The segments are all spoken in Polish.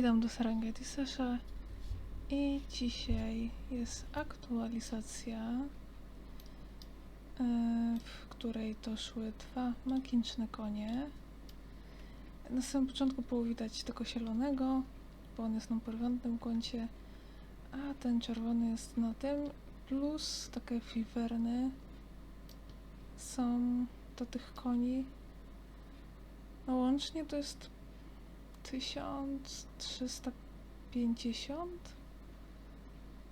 Witam do Serengeti Sesha i dzisiaj jest aktualizacja, e, w której to szły dwa magiczne konie. Na samym początku było widać tego zielonego, bo on jest na prywatnym koncie, a ten czerwony jest na tym, plus takie wiwerny są do tych koni. No łącznie to jest 1350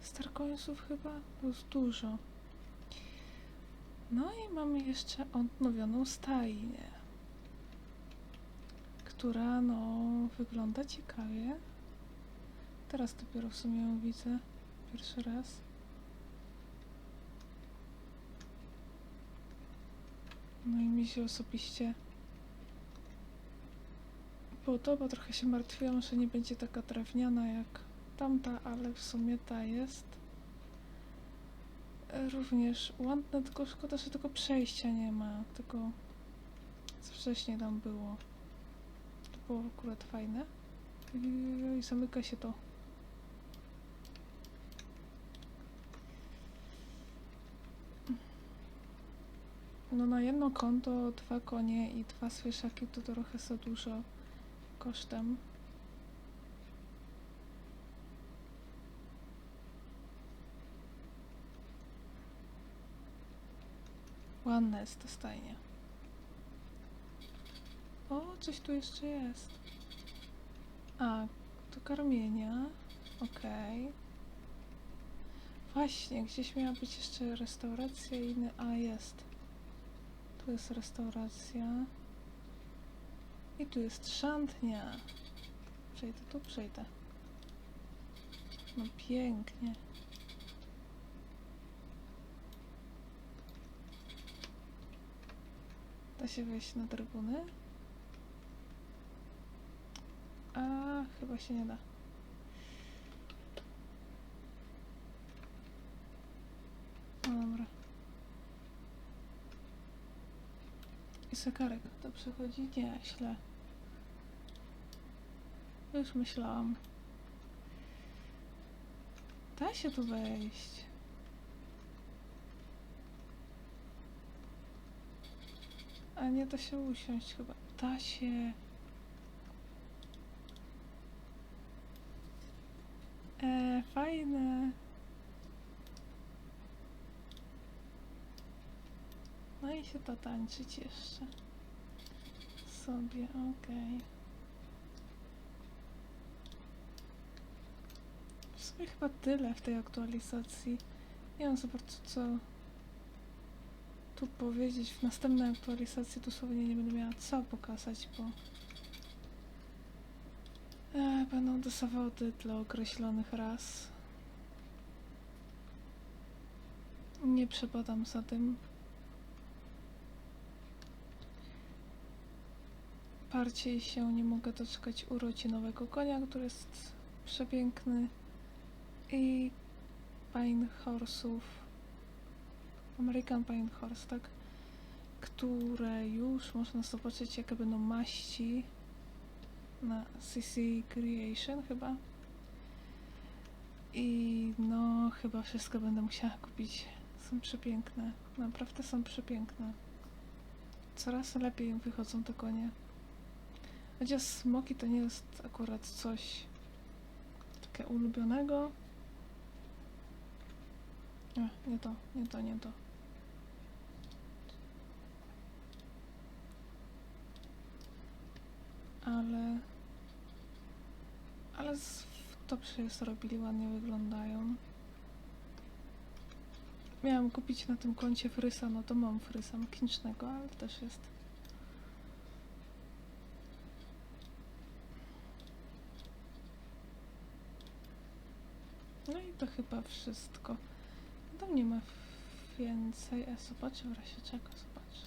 Starcoinsów chyba? Jest dużo. No i mamy jeszcze odnowioną stajnię, która no wygląda ciekawie. Teraz dopiero w sumie ją widzę pierwszy raz. No i mi się osobiście podoba. Trochę się martwiłam, że nie będzie taka drewniana jak tamta, ale w sumie ta jest. E, Również ładna, tylko szkoda, że tego przejścia nie ma. Tego co wcześniej tam było. To było akurat fajne. I zamyka się to. No na jedno konto dwa konie i dwa słyszaki to trochę za dużo kosztem. Ładne jest to stajnie. O, coś tu jeszcze jest. A, do karmienia. Okej. Właśnie, gdzieś miała być jeszcze restauracja i inny... A, jest. Tu jest restauracja. I tu jest szantnia. Przejdę tu, przejdę. No pięknie. Da się wejść na trybuny? A, chyba się nie da. No dobra. I zegarek to przechodzi? Nie, źle. Już myślałam. Da się tu wejść. A nie da się usiąść chyba. Da się. E, fajne. No i się to tańczyć jeszcze. Sobie, okej. W sumie chyba tyle w tej aktualizacji. Nie wiem za bardzo co tu powiedzieć. W następnej aktualizacji dosłownie nie będę miała co pokazać, bo e, będą zawody dla określonych ras. Nie przepadam za tym. Bardziej się nie mogę doczekać urodzinowego konia, który jest przepiękny i Pine Horse'ów American Pine Horse, tak? Które już można zobaczyć jakie będą maści na CC Creation chyba. I no chyba wszystko będę musiała kupić. Są przepiękne. Naprawdę są przepiękne. Coraz lepiej wychodzą te konie. Chociaż smoki to nie jest akurat coś takie ulubionego. Nie, nie to, nie to, nie to. Ale... Ale z- dobrze je zrobili, ładnie wyglądają. Miałam kupić na tym koncie frysa, no to mam frysa mechanicznego, ale też jest. No i to chyba wszystko. Tam nie ma więcej. A zobaczę w razie czego, zobacz.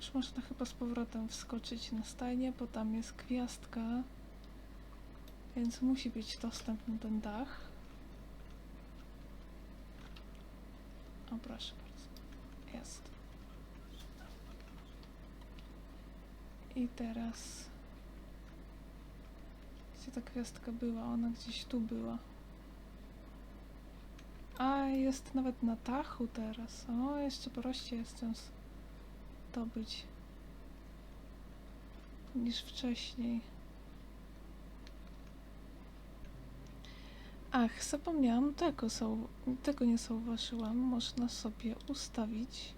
Już można chyba z powrotem wskoczyć na stajnię, bo tam jest gwiazdka. Więc musi być dostęp na ten dach. O, proszę bardzo. Jest. I teraz Gdzie ta kwiatka była? Ona gdzieś tu była. A, jest nawet na dachu teraz. O, jeszcze prościej jest ją zdobyć niż wcześniej. Ach, zapomniałam tego, tego nie zauważyłam. Można sobie ustawić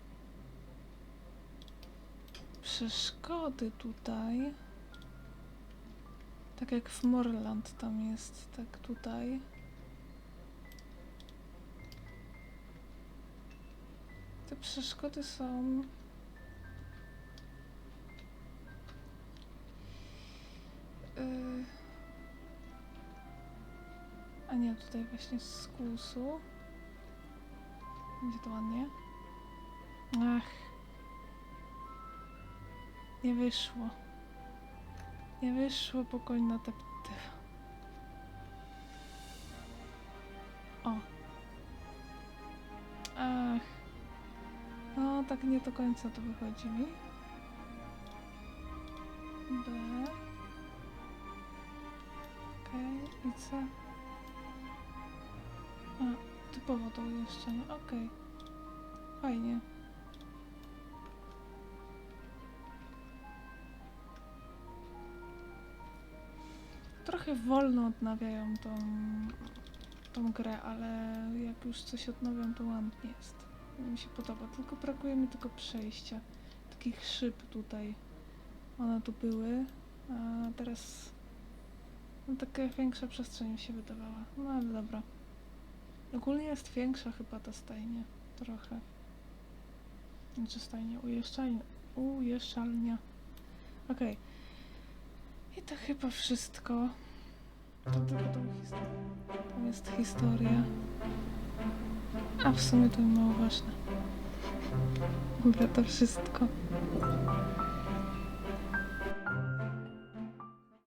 przeszkody tutaj. Tak jak w Morland tam jest, tak tutaj. Te przeszkody są. Yy... A nie, tutaj właśnie z kłusu. Będzie to ładnie. Ach. Nie wyszło. Nie wyszło pokojna teptywa. O. Ach. No, tak nie do końca to wychodzi mi. B. Okej, i C. A, typowo to umieszczenie. Okej. Fajnie. Trochę wolno odnawiają tą, tą grę, ale jak już coś odnowią, to ładnie jest. Mi się podoba, tylko brakuje mi tego przejścia. Takich szyb tutaj. One tu były, a teraz no, taka większa przestrzeń mi się wydawała. No ale dobra. Ogólnie jest większa chyba ta stajnia. Trochę. Znaczy stajnia, ujeżdżalnia. Ujeżdżalnia. Okej. I to chyba wszystko. To tylko tą historię. Tam jest historia. A w sumie to mało ważne. Dobra, to wszystko.